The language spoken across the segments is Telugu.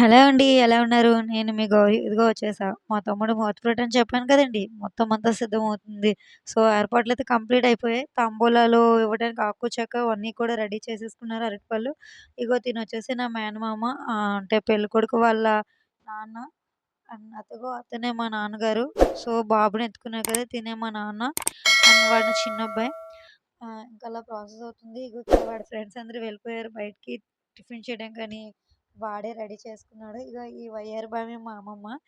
హలో అండి. ఎలా ఉన్నారు? నేను మీ గౌరీ ఇదిగో వచ్చేసా. మా తమ్ముడు ముహూర్తం అని చెప్పాను కదండీ! మొత్తం అంతా సిద్ధమవుతుంది. సో, ఏర్పాట్లు అయితే కంప్లీట్ అయిపోయాయి. తాంబూలాలు ఇవ్వడానికి ఆకు, చెక్క అవన్నీ కూడా రెడీ చేసేసుకున్నారు అరటిపళ్ళు. ఇగో తినొచ్చేసి నా మేనమామ అంటే అంటే పెళ్ళికొడుకు వాళ్ళ నాన్న. అన్న అతగో అతనే మా నాన్నగారు. సో, బాబుని ఎత్తుకున్నారు కదా! తినే మా నాన్న. అండ్ వాడు చిన్న అబ్బాయి ఇంకా అలా ప్రాసెస్ అవుతుంది. ఇగో వాడి ఫ్రెండ్స్ అందరూ వెళ్ళిపోయారు బయటికి టిఫిన్ చేయడం కానీ వాడే రెడీ చేసుకున్నాడు. ఇగో ఈ వయ్యారి మా అమ్మమ్మ.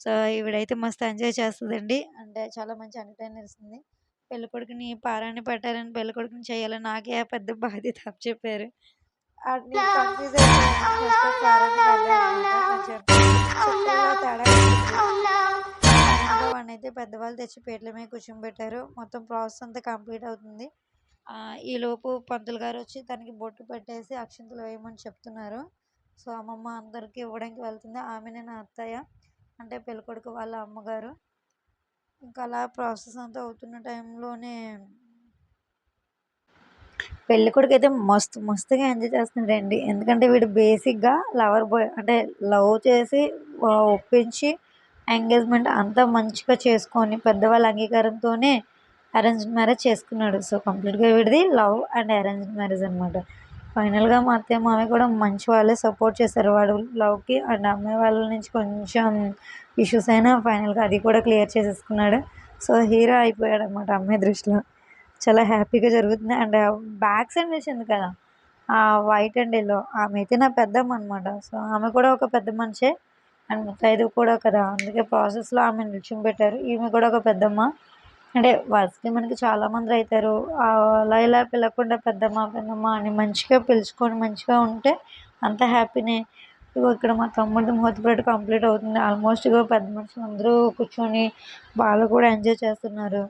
సో, ఈవిడైతే మస్తు ఎంజాయ్ చేస్తుందండి అంటే చాలా మంచి ఎంటర్‌టైనర్ ఇస్తుంది. పెళ్ళికొడుకుని పారాన్ని పెట్టాలని, పెళ్ళికొడుకుని చేయాలని నాకే పెద్ద బాధ్యత అప్ చెప్పారు నేను కన్‌ఫ్యూజ్ తేడా వాడినైతే పెద్దవాళ్ళు తెచ్చి పేట్ల మీద కూర్చోబెట్టారు. మొత్తం ప్రాసెస్ అంతా కంప్లీట్ అవుతుంది. ఈలోపు పంతులు వచ్చి తనకి బొట్టు పెట్టేసి అక్షింతలు వేయమని చెప్తున్నారు. సో, అమ్మమ్మ అందరికీ ఇవ్వడానికి వెళ్తుంది. ఆమెనే నా అత్తయ్య. అంటే పెళ్ళికొడుకు వాళ్ళ అమ్మగారు. ఇంకా అలా ప్రాసెస్ అంతా అవుతున్న టైంలోనే పెళ్ళికొడుకు అయితే మస్తు మస్తుగా ఎంజాయ్ చేస్తున్నాడండి. ఎందుకంటే వీడు బేసిక్‌గా లవర్ బాయ్. అంటే లవ్ చేసి ఒప్పించి ఎంగేజ్‌మెంట్ అంతా మంచిగా చేసుకొని పెద్దవాళ్ళ అంగీకారంతోనే అరేంజ్డ్ మ్యారేజ్ చేసుకున్నాడు. సో, కంప్లీట్‌గా వీడిది లవ్ అండ్ అరేంజ్డ్ మ్యారేజ్ అనమాట. ఫైనల్‌గా మా అత్తయ్య, మామయ్య కూడా మంచి వాళ్ళే సపోర్ట్ చేశారు వాడు లవ్‌కి. అండ్ అమ్మాయి వాళ్ళ నుంచి కొంచెం ఇష్యూస్ అయినా ఫైనల్‌గా అది కూడా క్లియర్ చేసేసుకున్నాడు. సో, హీరో అయిపోయాడు అనమాట అమ్మాయి దృష్టిలో. చాలా హ్యాపీగా జరుగుతుంది. అండ్ బ్యాక్ సైడ్ వచ్చింది కదా! ఆ వైట్ అండ్ ఎల్లో ఆమె అయితే నా పెద్దమ్మ అనమాట. సో, ఆమె కూడా ఒక పెద్ద మనిషే. అండ్ ముత్తైదు కూడా కదా! అందుకే ప్రాసెస్‌లో ఆమె నిలిచింపెట్టారు ఈమె కూడా ఒక పెద్దమ్మ. అంటే వరుసగా మనకి చాలామంది అవుతారు అలా ఇలా పిలవకుండా పెద్దమ్మ, పెద్దమ్మ అని మంచిగా పిలుచుకొని మంచిగా ఉంటే అంత హ్యాపీనే. ఇగో ఇక్కడ మా తమ్ముడిది ముహూర్తం కంప్లీట్ అవుతుంది. ఆల్మోస్ట్ ఇగో పెద్ద మనుషులందరూ కూర్చొని వాళ్ళు కూడా ఎంజాయ్ చేస్తున్నారు.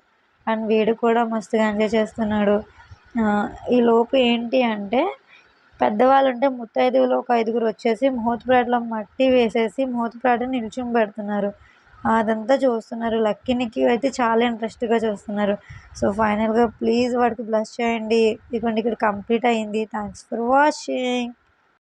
అండ్ వీడు కూడా మస్తుగా ఎంజాయ్ చేస్తున్నాడు. ఈ లోపు ఏంటి అంటే పెద్దవాళ్ళు పెద్దవాళ్ళుంటే ముత్తైదువులు ఒక ఐదుగురు వచ్చేసి ముహూర్తపురాటలో మట్టి వేసేసి ముహూర్తపురాటని నిల్చోబెడుతున్నారు. అదంతా చూస్తున్నారు. లక్కీనికి అయితే చాలా ఇంట్రెస్ట్‌గా చూస్తున్నారు. సో, ఫైనల్‌గా ప్లీజ్ వాడికి బ్లెస్ చేయండి. ఇదిగోండి ఇక్కడ కంప్లీట్ అయింది. Thanks for watching.